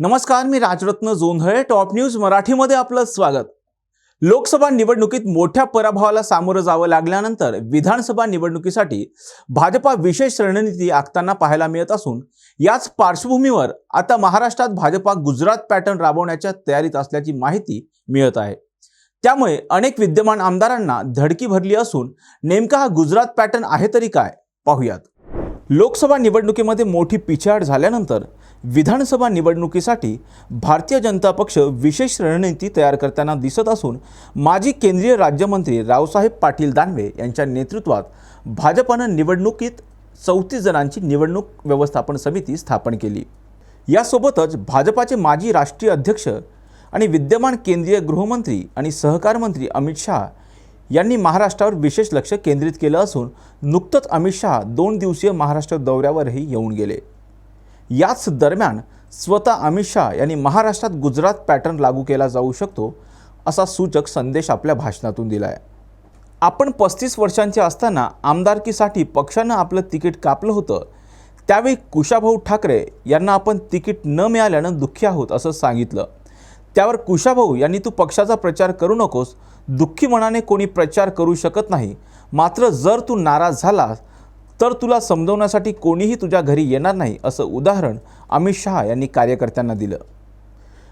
नमस्कार मी Rajratna Jondhale top news मराठीमध्ये आपलं स्वागत. लोकसभा निवडणुकीत मोठ्या पराभवाला सामोरं जावं लागल्यानंतर विधानसभा निवडणुकीसाठी भाजपा विशेष रणनीती आखताना पाहायला मिळत असून याच पार्श्वभूमीवर आता महाराष्ट्रात भाजपा गुजरात पॅटर्न राबवण्याच्या तयारीत असल्याची माहिती मिळत आहे. त्यामुळे अनेक विद्यमान आमदारांना धडकी भरली असून नेमका हा गुजरात पॅटर्न आहे तरी काय? पाहूयात. लोकसभा निवडणुकीमध्ये मोठी पिछाड झाल्यानंतर विधानसभा निवडणुकीसाठी भारतीय जनता पक्ष विशेष रणनीती तयार करताना दिसत असून माजी केंद्रीय राज्यमंत्री रावसाहेब पाटील दानवे यांच्या नेतृत्वात भाजपानं निवडणुकीत चौतीस जणांची निवडणूक व्यवस्थापन समिती स्थापन केली. यासोबतच भाजपाचे माजी राष्ट्रीय अध्यक्ष आणि विद्यमान केंद्रीय गृहमंत्री आणि सहकार मंत्री अमित शहा यांनी महाराष्ट्रावर विशेष लक्ष केंद्रित केलं असून नुकतंच अमित शहा दोन दिवसीय महाराष्ट्र दौऱ्यावरही येऊन गेले. याच दरम्यान स्वतः अमित शहा यांनी महाराष्ट्रात गुजरात पॅटर्न लागू केला जाऊ शकतो असा सूचक संदेश आपल्या भाषणातून दिला आहे आपण पस्तीस वर्षांचे असताना आमदारकीसाठी पक्षानं आपलं तिकीट कापलं होतं. त्यावेळी कुशाभाऊ ठाकरे यांना आपण तिकीट न मिळाल्यानं दुःखी आहोत असं सांगितलं. त्यावर कुशाभाऊ यांनी तू पक्षाचा प्रचार करू नकोस दुःखी मनाने कोणी प्रचार करू शकत नाही. मात्र जर तू नाराज झालास तर तुला समजवण्यासाठी कोणीही तुझ्या घरी येणार नाही असं उदाहरण अमित शहा यांनी कार्यकर्त्यांना दिलं.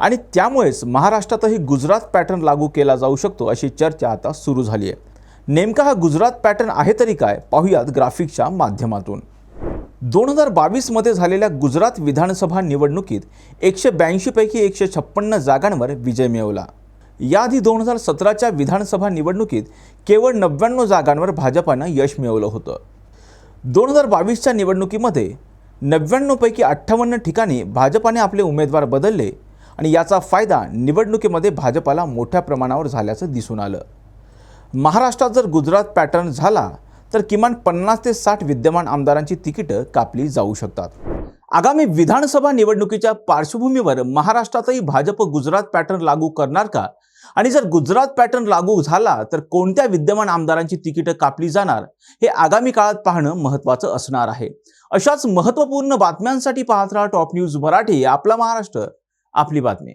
आणि त्यामुळेच महाराष्ट्रातही गुजरात पॅटर्न लागू केला जाऊ शकतो अशी चर्चा आता सुरू झाली आहे. नेमका हा गुजरात पॅटर्न आहे तरी काय पाहूयात ग्राफिकच्या माध्यमातून. दोन हजार बावीसमध्ये झालेल्या गुजरात विधानसभा निवडणुकीत एकशे ब्याऐंशीपैकी एकशे छप्पन्न जागांवर विजय मिळवला. याआधी दोन हजार सतराच्या विधानसभा निवडणुकीत केवळ नव्याण्णव जागांवर भाजपानं यश मिळवलं होतं. दोन हजार बावीसच्या निवडणुकीमध्ये नव्याण्णवपैकी अठ्ठावन्न ठिकाणी भाजपाने आपले उमेदवार बदलले आणि याचा फायदा निवडणुकीमध्ये भाजपाला मोठ्या प्रमाणावर झाल्याचं दिसून आलं. महाराष्ट्रात जर गुजरात पॅटर्न झाला तर किमान पन्नास ते साठ विद्यमान आमदारांची तिकीटं कापली जाऊ शकतात. आगामी विधानसभा निवडणुकीच्या पार्श्वभूमीवर महाराष्ट्रातही भाजप गुजरात पॅटर्न लागू करणार का आणि जर गुजरात पॅटर्न लागू झाला तर कोणत्या विद्यमान आमदारांची तिकीटं कापली जाणार? हे आगामी काळात पाहणं महत्त्वाचं असणार आहे. अशाच महत्त्वपूर्ण बातम्यांसाठी पाहत राहा टॉप न्यूज मराठी आपला महाराष्ट्र आपली बातमी.